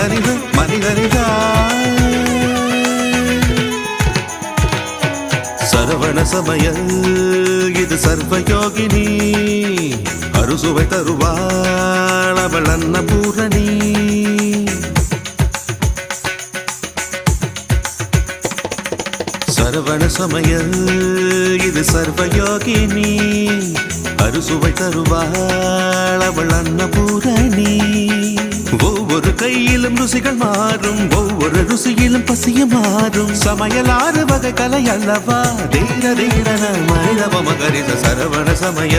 மனிதரிது மனிதரிதா சரவண சமயல் இது சர்வயோகினி. அறுசுவை தருவாள் அவள் அன்னபூரணி. சரவண சமயல் இது சர்வயோகினி. அறுசுவை தருவாள் அவள் அன்னபூரணி. கையிலும் ருசிகள் மாறும். ஒவ்வொரு ருசியிலும் பசியும் மாறும். சமையல் ஆறு வகை கலை அல்லவா? தீர தீரன மனிதவ மகரித சரவண சமய